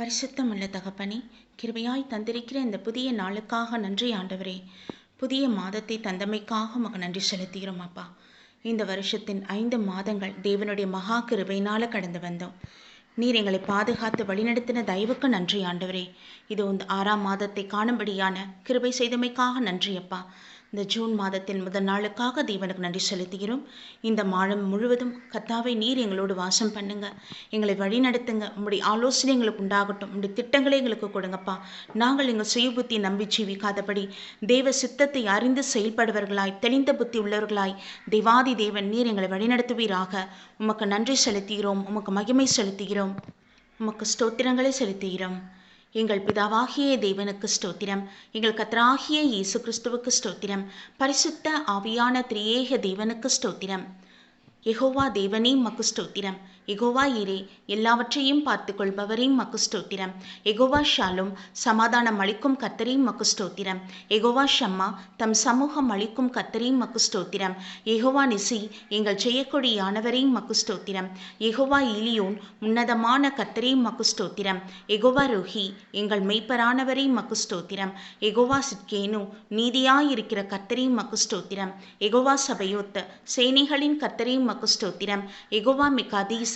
பரிசுத்தமுள்ள தகப்பனே கிருபையாய் தந்திருக்கிற இந்த புதிய நாளுக்காக நன்றி ஆண்டவரே. புதிய மாதத்தை தந்தமைக்காக உமக்கு நன்றி செலுத்துகிறோம் அப்பா. இந்த வருஷத்தின் ஐந்து மாதங்கள் தேவனுடைய மகா கிருபையினால் கடந்து வந்தோம். நீர் எங்களை பாதுகாத்து வழிநடத்தின தயவுக்கு நன்றி ஆண்டவரே. இது உந்த ஆறாம் மாதத்தை காணும்படியான கிருபை செய்தமைக்காக நன்றி அப்பா. இந்த ஜூன் மாதத்தின் முதல் நாளுக்காக தேவனுக்கு நன்றி செலுத்துகிறோம். இந்த மாதம் முழுவதும் கத்தாவை நீர் எங்களோடு வாசம் பண்ணுங்க. எங்களை வழிநடத்துங்க. உங்களுடைய ஆலோசனை எங்களுக்கு உண்டாகட்டும். உங்களுடைய திட்டங்களை எங்களுக்கு கொடுங்கப்பா. நாங்கள் எங்கள் சுய புத்தி நம்பி ஜீவிக்காதபடி தேவ சித்தத்தை அறிந்து செயல்படுவர்களாய் தெளிந்த புத்தி உள்ளவர்களாய் தேவாதி தேவன் நீர் எங்களை வழிநடத்துவீராக. உமக்கு நன்றி செலுத்துகிறோம். உமக்கு மகிமை செலுத்துகிறோம். உமக்கு ஸ்தோத்திரங்களை செலுத்துகிறோம். எங்கள் பிதாவாகிய தேவனுக்கு ஸ்தோத்திரம். எங்கள் கத்தராகிய இயேசு கிறிஸ்துவுக்கு ஸ்தோத்திரம். பரிசுத்த ஆவியான திரியேக தேவனுக்கு ஸ்தோத்திரம். எகோவா தேவனே மக்கு ஸ்தோத்திரம். எகோவா இரே எல்லாவற்றையும் பார்த்து கொள்பவரே மக்குஸ்தோத்திரம் எகோவா ஷாலும் சமாதானம் அளிக்கும் கத்தரே மக்குஸ்தோத்திரம் எகோவா ஷம்மா தம் சமூகம் அளிக்கும் கத்தரே மக்குஸ்தோத்திரம் எகோவா நிசி எங்கள் ஜெயக்கொடியானவரே மக்குஸ்தோத்திரம் எகோவா இலியோன் உன்னதமான கத்தரே மக்குஸ்தோத்திரம் எகோவா ரோஹி எங்கள் மெய்ப்பரானவரே மக்குஸ்தோத்திரம் எகோவா சிட்கேனு நீதியாயிருக்கிற கத்தரே மக்குஸ்தோத்திரம் எகோவா சபையோத்த சேனைகளின் கத்தரே மக்குஸ்தோத்திரம் எகோவா மிகாதீஸ்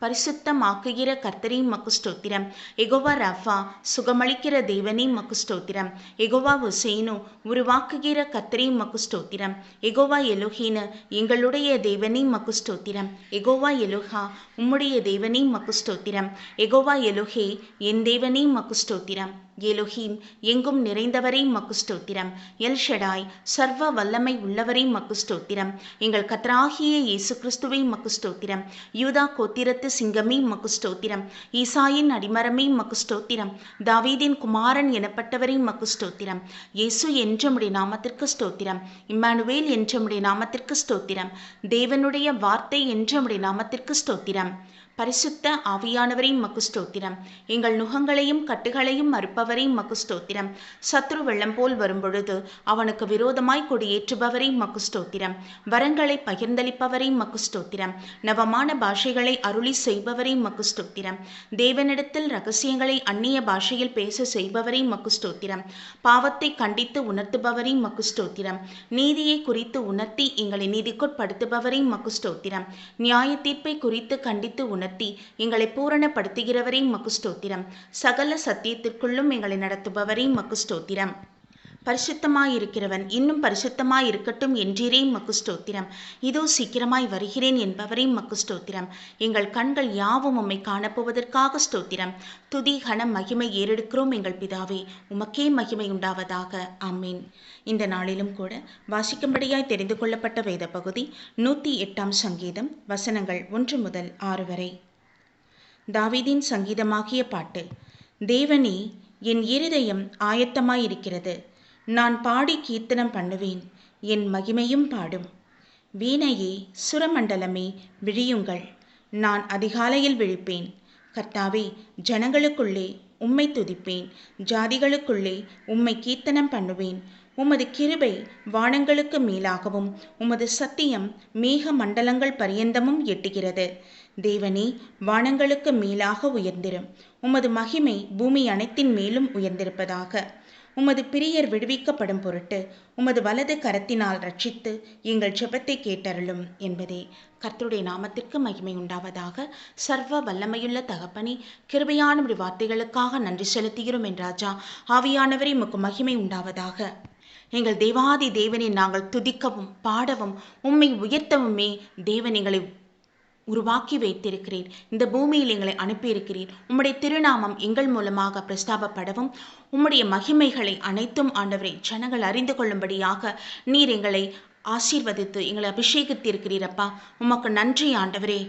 பரிசுத்தமாக்குகிற கர்த்தரே மக்கு ஸ்தோத்திரம் எகோவா ரஃபா சுகமளிக்கிற தேவனே மக்கு ஸ்தோத்திரம் எகோவா உசேனு உருவாக்குகிற கர்த்தரே மக்கு ஸ்தோத்திரம் எகோவா எலுஹீனு எங்களுடைய தேவனே மக்கு ஸ்தோத்திரம் எகோவா எலுஹா உம்முடைய தேவனே மக்கு ஸ்தோத்திரம் எகோவா எலுஹே என் தேவனே மக்கு ஸ்தோத்திரம் எலுஹீம் எங்கும் நிறைந்தவரே மக்கு எல்ஷடாய் எல் சர்வ வல்லமை உள்ளவரே மக்குஸ்டோத்திரம் எங்கள் கத்ராகிய இயேசு கிறிஸ்துவை மக்குஸ்தோத்திரம் யூதா கோத்திரத்து சிங்கமே மக்கு ஸ்தோத்திரம். ஈசாயின் அடிமரமே மக்கு ஸ்தோத்திரம். தாவீதின் குமாரன் எனப்பட்டவரே மக்கு ஸ்தோத்திரம். இயேசு என்றமுடைய நாமத்திற்கு ஸ்தோத்திரம். இம்மானுவேல் என்றமுடைய நாமத்திற்கு ஸ்தோத்திரம். தேவனுடைய வார்த்தை என்றமுடைய நாமத்திற்கு ஸ்தோத்திரம். பரிசுத்த ஆவியானவரையும் மக்குஸ்தோத்திரம் எங்கள் நுகங்களையும் கட்டுகளையும் மறுப்பவரையும் மக்குஸ்தோத்திரம் சத்ரு வெள்ளம் போல் வரும்பொழுது அவனுக்கு விரோதமாய் கொடியேற்றுபவரையும் மக்குஸ்தோத்திரம் வரங்களை பகிர்ந்தளிப்பவரையும் மக்குஸ்தோத்திரம் நவமான பாஷைகளை அருளி செய்பவரையும் மக்குஸ்தோத்திரம் தேவனிடத்தில் ரகசியங்களை அந்நிய பாஷையில் பேச செய்பவரையும் மக்குஸ்தோத்திரம் பாவத்தை கண்டித்து உணர்த்துபவரையும் மக்குஸ்தோத்திரம் நீதியை குறித்து உணர்த்தி எங்களை நீதிக்குட்படுத்துபவரையும் மக்குஸ்தோத்திரம் நியாய தீர்ப்பை குறித்து கண்டித்து உணர்த்தி எங்களை பூரணப்படுத்துகிறவரே மக்குஸ்டோத்திரம் சகல சத்தியத்திற்குள்ளும் எங்களை நடத்துபவரே மக்குஸ்டோத்திரம் பரிசுத்தமாயிருக்கிறவன் இன்னும் பரிசுத்தமாய் இருக்கட்டும் என்றீரே மக்குஸ்தோத்திரம் இதோ சீக்கிரமாய் வருகிறேன் என்பவரே மக்குஸ்தோத்திரம் எங்கள் கண்கள் யாவும் உம்மை காணப்போவதற்காக ஸ்தோத்திரம். துதி கணம் மகிமை ஏறெடுக்கிறோம் எங்கள் பிதாவே. உமக்கே மகிமை உண்டாவதாக. ஆமீன். இந்த நாளிலும் கூட வாசிக்கும்படியாய் தெரிந்து கொள்ளப்பட்ட வேத பகுதி நூற்றி எட்டாம் சங்கீதம் வசனங்கள் ஒன்று முதல் ஆறு வரை. தாவிதின் சங்கீதமாகிய பாட்டு தேவனே என் இருதயம் ஆயத்தமாயிருக்கிறது. நான் பாடி கீர்த்தனம் பண்ணுவேன். என் மகிமையும் பாடும். வீணையே சுரமண்டலமே விழியுங்கள். நான் அதிகாலையில் விழிப்பேன். கர்த்தாவே ஜனங்களுக்குள்ளே உம்மை துதிப்பேன். ஜாதிகளுக்குள்ளே உம்மை கீர்த்தனம் பண்ணுவேன். உமது கிருபை வானங்களுக்கு மேலாகவும் உமது சத்தியம் மேக மண்டலங்கள் பரியந்தமும் எட்டுகிறது. தேவனே வானங்களுக்கு மேலாக உயர்ந்திரும். உமது மகிமை பூமி அனைத்தின் மேலும் உயர்ந்திருப்பதாக. உமது பிரியர் விடுவிக்கப்படும் பொருட்டு உமது வலது கரத்தினால் ரட்சித்து எங்கள் ஜெபத்தை கேட்டருளும் என்பதே. கர்த்தருடைய நாமத்திற்கு மகிமை உண்டாவதாக சர்வ வல்லமையுள்ள தகப்பனே கிருபையான வார்த்தைகளுக்காக நன்றி செலுத்துகிறோம் என்றாஜா ஆவியானவரே உமக்கு மகிமை உண்டாவதாக. எங்கள் தேவாதி தேவனை நாங்கள் துதிக்கவும் பாடவும் உம்மை உயர்த்தவுமே தேவன் எங்களை உருவாக்கி வைத்திருக்கிறீர் இந்த பூமியில் எங்களை அனுப்பியிருக்கிறீர். உம்முடைய திருநாமம் எங்கள் மூலமாக பிரஸ்தாபப்படவும். உம்முடைய மகிமைகளை அனைத்தும் ஆண்டவரை ஜனங்கள் அறிந்து கொள்ளும்படியாக நீர் எங்களை ஆசீர்வதித்து எங்களை அபிஷேகித்திருக்கிறீரப்பா உமக்கு நன்றி ஆண்டவரே.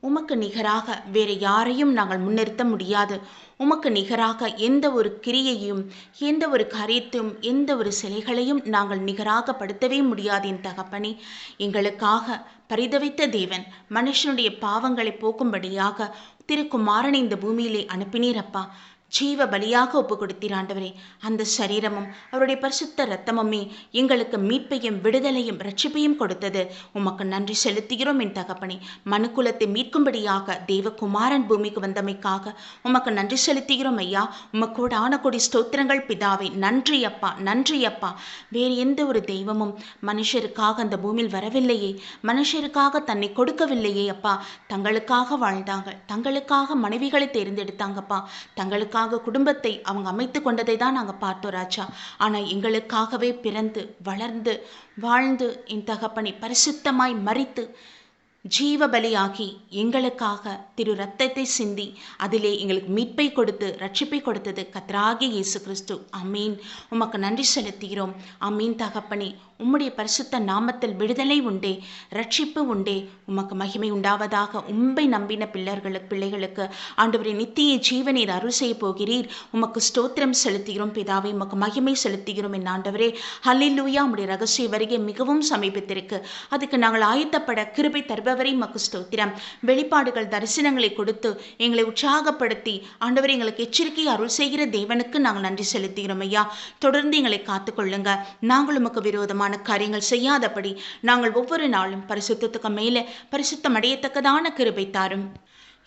உமக்கு நிகராக வேறு யாரையும் நாங்கள் முன்னிறுத்த முடியாது. உமக்கு நிகராக எந்த ஒரு கிரியையும் எந்த ஒரு காரியத்தையும் எந்த ஒரு சிலைகளையும் நாங்கள் நிகராக படுத்தவே முடியாது என் தகப்பனே. எங்களுக்காக பரிதவித்த தேவன் மனுஷனுடைய பாவங்களை போக்கும்படியாக திருக்குமாரனை இந்த பூமியிலே அனுப்பினீரப்பா ஜீவ பலியாக ஒப்பு கொடுத்தீர் ஆண்டவரே. அந்த சரீரமும் அவருடைய பரிசுத்த ரத்தமுமே எங்களுக்கு மீட்பையும் விடுதலையும் ரட்சிப்பையும் கொடுத்தது. உமக்கு நன்றி செலுத்துகிறோம் என் தகப்பனே. மனுக்குலத்தை மீட்கும்படியாக தேவகுமாரன் பூமிக்கு வந்தமைக்காக உமக்கு நன்றி செலுத்துகிறோம் ஐயா. உமக்கோட ஆனக்கூடிய ஸ்தோத்திரங்கள் பிதாவை. நன்றி அப்பா நன்றி அப்பா. வேறு எந்த ஒரு தெய்வமும் மனுஷருக்காக அந்த பூமியில் வரவில்லையே. மனுஷருக்காக தன்னை கொடுக்கவில்லையே அப்பா. தங்களுக்காக வாழ்ந்தாங்க. தங்களுக்காக மனைவிகளை தேர்ந்தெடுத்தாங்கப்பா. தங்களுக்காக குடும்பத்தை அவங்க அமைத்து கொண்டதை தான் நாங்கள் பார்த்தோம் ராஜா. ஆனால் எங்களுக்காகவே பிறந்து வளர்ந்து வாழ்ந்து என் தகப்பனை பரிசுத்தமாய் மறித்து ஜீவ பலியாகி எங்களுக்காக திரு ரத்தத்தை சிந்தி அதிலே எங்களுக்கு மீட்பை கொடுத்து ரட்சிப்பை கொடுத்தது கத்ராகி இயேசு கிறிஸ்து. அமீன் உமக்கு நன்றி செலுத்துகிறோம். அமீன் தகப்பனே. உம்முடைய பரிசுத்த நாமத்தில் விடுதலை உண்டே ரட்சிப்பு உண்டே. உமக்கு மகிமை உண்டாவதாக உம்பை நம்பின பிள்ளர்களுக்கு பிள்ளைகளுக்கு ஆண்டவரை நித்திய ஜீவனீர் அருள் செய்ய போகிறீர். உமக்கு ஸ்தோத்திரம் செலுத்துகிறோம் பிதாவை உமக்கு மகிமை செலுத்துகிறோம் என் ஆண்டவரே. ஹல்லிலூயா உம்முடைய ரகசிய வருகை மிகவும் சமீபத்திற்கு. அதுக்கு நாங்கள் ஆயத்தப்பட கிருபை தருபவரை உமக்கு ஸ்தோத்திரம். வெளிப்பாடுகள் தரிசனங்களை கொடுத்து எங்களை உற்சாகப்படுத்தி ஆண்டவர் எங்களுக்கு எச்சரிக்கை அருள் செய்கிற தேவனுக்கு நாங்கள் நன்றி செலுத்துகிறோம் ஐயா. தொடர்ந்து எங்களை காத்துக்கொள்ளுங்க. நாங்கள் உமக்கு அசுத்தமான காரியங்கள் செய்யாதபடி நாங்கள் ஒவ்வொரு நாளும் பரிசுத்தத்துக்கு மேலே பரிசுத்தம் அடையத்தக்கதான கிருபை தாரும்.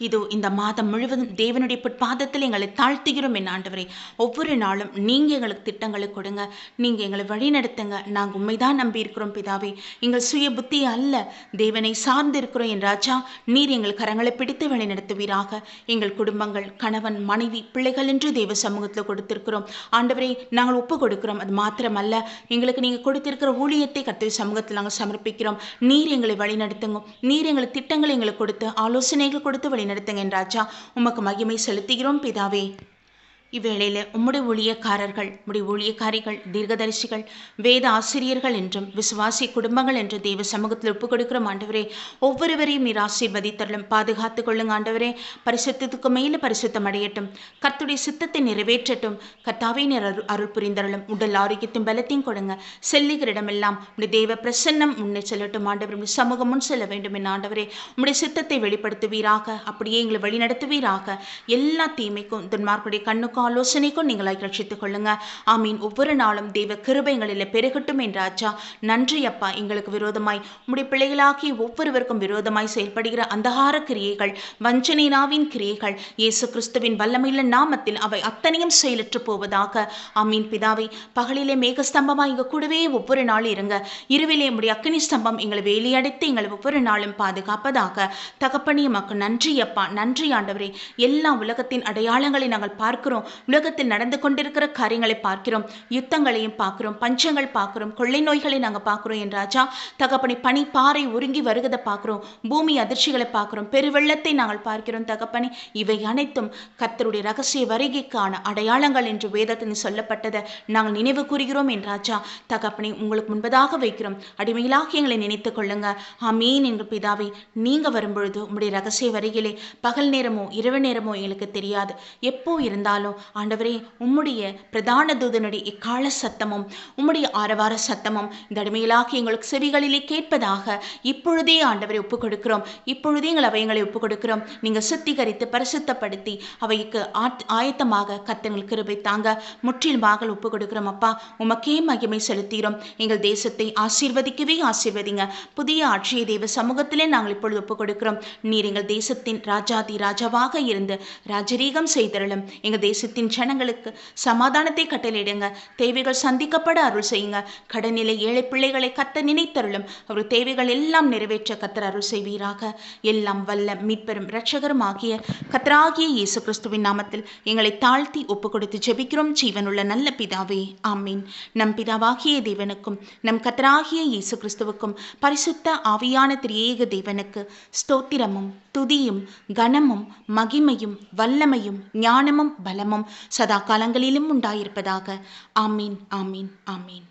இதோ இந்த மாதம் முழுவதும் தேவனுடைய பொற்பாதத்தில் எங்களை தாழ்த்துகிறோம் என் ஆண்டவரே. ஒவ்வொரு நாளும் நீங்கள் எங்களுக்கு திட்டங்களை கொடுங்க. நீங்கள் எங்களை வழிநடத்துங்க. நாங்கள் உண்மைதான் நம்பி இருக்கிறோம் பிதாவே. எங்கள் சுய புத்தி அல்ல. தேவனை சார்ந்து இருக்கிறோம் என் ராஜா. நீர் எங்கள் கரங்களை பிடித்து வழிநடத்துவீராக. எங்கள் குடும்பங்கள் கணவன் மனைவி பிள்ளைகள் என்று தேவ சமூகத்தில் கொடுத்திருக்கிறோம். ஆண்டவரை நாங்கள் ஒப்பு கொடுக்கிறோம் அது மாத்திரமல்ல. எங்களுக்கு நீங்கள் கொடுத்திருக்கிற ஊழியத்தை கர்த்தர் சமூகத்தில் நாங்கள் சமர்ப்பிக்கிறோம். நீர் எங்களை வழிநடத்துங்க. நீர் எங்களுக்கு திட்டங்களை எங்களுக்கு கொடுத்து ஆலோசனைகள் கொடுத்து வழி நிறுத்துங்க என் ராஜா உமக்கு மகிமை செலுத்துகிறோம் பிதாவே. இவ்வேளையில் உம்முடைய ஊழியக்காரர்கள் உம்முடைய ஊழியக்காரிகள் தீர்க்கதரிசிகள் வேத ஆசிரியர்கள் என்றும் விசுவாசி குடும்பங்கள் என்று தெய்வ சமூகத்தில் ஒப்புக் கொடுக்கிறோம் ஆண்டவரே ஒவ்வொருவரையும் நீர் ஆசீர்வதித்தரலும் பாதுகாத்துக் கொள்ளுங்க ஆண்டவரே. பரிசுத்தத்துக்கு மேல பரிசுத்தம் அடையட்டும். கர்த்துடைய சித்தத்தை நிறைவேற்றட்டும். கர்த்தாவை நீர் அருள் அருள் புரிந்தரலும் உடல் ஆரோக்கியத்தையும் பலத்தையும் கொடுங்க. செல்லுகிற இடமெல்லாம் உடைய தெய்வ பிரசன்னம் முன்னே செல்லட்டும். ஆண்டவர் சமூகம் முன் செல்ல வேண்டும் என் ஆண்டவரே. உம்முடைய சித்தத்தை வெளிப்படுத்துவீராக. அப்படியே எங்களை வழிநடத்துவீராக. எல்லா தீமைக்கும் துன்மார்க்குடைய கண்ணுக்கும் ஆலோசனைக்கும் நீங்களாய் ரட்சித்துக் கொள்ளுங்க. ஆமீன். ஒவ்வொரு நாளும் தெய்வ கிருபைகளில் பெருகட்டும் என்ற ஆச்சா. நன்றி அப்பா. எங்களுக்கு விரோதமாய். உடைய பிள்ளைகளாகி ஒவ்வொருவருக்கும் விரோதமாய் செயல்படுகிற அந்தகார கிரியைகள் வஞ்சனைனாவின் கிரியைகள் இயேசு கிறிஸ்துவின் வல்லமையுள்ள நாமத்தில் அவை அத்தனையும் செயலற்று போவதாக. ஆமீன். பிதாவை பகலிலே மேகஸ்தம்பமா எங்க கூடவே ஒவ்வொரு நாளும் இருங்க. இருவிலே உடைய அக்கினி ஸ்தம்பம் எங்களை வேலியடைத்து எங்களை ஒவ்வொரு நாளும் பாதுகாப்பதாக. தகப்பனி மக்கள் நன்றி அப்பா. நன்றி ஆண்டவரே. எல்லா உலகத்தின் அடையாளங்களை நாங்கள் பார்க்கிறோம். உலகத்தில் நடந்து கொண்டிருக்கிற காரியங்களை பார்க்கிறோம் யுத்தங்களையும் பார்க்கிறோம் பஞ்சங்கள் பார்க்கிறோம் கொள்ளை நோய்களை நாங்கள் பார்க்கிறோம் என் ராஜா. தகப்பனை பனி பாறை உருங்கி வருகதை பார்க்கிறோம் பூமி அதிர்ச்சிகளை பார்க்கிறோம் பெருவெள்ளத்தை நாங்கள் பார்க்கிறோம் தகப்பனை. இவை அனைத்தும் கர்த்தருடைய ரகசிய வருகைக்கான அடையாளங்கள் என்று வேதத்தில் சொல்லப்பட்டதை நாங்கள் நினைவு கூறுகிறோம் என் ராஜா. தகப்பனை உங்களுக்கு முன்பதாக வைக்கிறோம். அடிமையிலாக எங்களை நினைத்துக் கொள்ளுங்க. ஆமீன் எங்கள் பிதாவை நீங்க வரும்பொழுது உங்களுடைய ரகசிய வரிகளே பகல் நேரமோ இரவு நேரமோ எங்களுக்கு தெரியாது. எப்போ இருந்தாலும் ஆண்டவரே உம்முடைய பிரதான தூதனுடைய இக்கால சத்தமும் உம்முடைய ஆரவார சத்தமும் இந்த அடிமையிலாக எங்களுக்கு செவிகளிலே கேட்பதாக இப்பொழுதே ஆண்டவரை ஒப்புக் கொடுக்கிறோம் இப்பொழுதே எங்கள் அவயங்களை ஒப்புக் கொடுக்கிறோம் நீங்கள் சுத்திகரித்து பரிசுத்தப்படுத்தி அவைக்கு ஆத் ஆயத்தமாக கத்தங்கள் கிருபை தாங்க முற்றிலுமாக ஒப்புக் கொடுக்கிறோம் அப்பா. உமக்கே மகிமை செலுத்துகிறோம் எங்கள் தேசத்தை ஆசீர்வதிக்கவே ஆசீர்வதிங்க. புதிய ஆட்சியை தேவ சமூகத்திலே நாங்கள் இப்பொழுது ஒப்புக் கொடுக்கிறோம் நீர் எங்கள் தேசத்தின் ராஜாதி ராஜாவாக இருந்து ராஜரீகம் செய்தருளும். எங்கள் தேசத்தை தேசத்தின் ஜனங்களுக்கு சமாதானத்தை கட்டளையிடுங்க. தேவைகள் சந்திக்கப்பட அருள் செய்யுங்க. கடனிலை ஏழை பிள்ளைகளை கத்த நினைத்தருளும். அவர் தேவைகள் எல்லாம் நிறைவேற்ற கத்தர் அருள் செய்வீராக. எல்லாம் வல்ல மீட்பெரும் இரட்சகரும் ஆகிய கத்தராகிய இயேசு கிறிஸ்துவின் நாமத்தில் எங்களை தாழ்த்தி ஒப்பு கொடுத்து ஜெபிக்கிறோம். ஜீவனுள்ள நல்ல பிதாவே ஆமீன். நம் பிதாவாகிய தேவனுக்கும் நம் கத்தராகிய இயேசு கிறிஸ்துவுக்கும் பரிசுத்த ஆவியான திரியேக தேவனுக்கு ஸ்தோத்திரமும் துதியும் கனமும் மகிமையும் வல்லமையும் ஞானமும் பலமும் சதா காலங்களிலும் உண்டாயிருப்பதாக. ஆமீன் ஆமீன் ஆமீன்.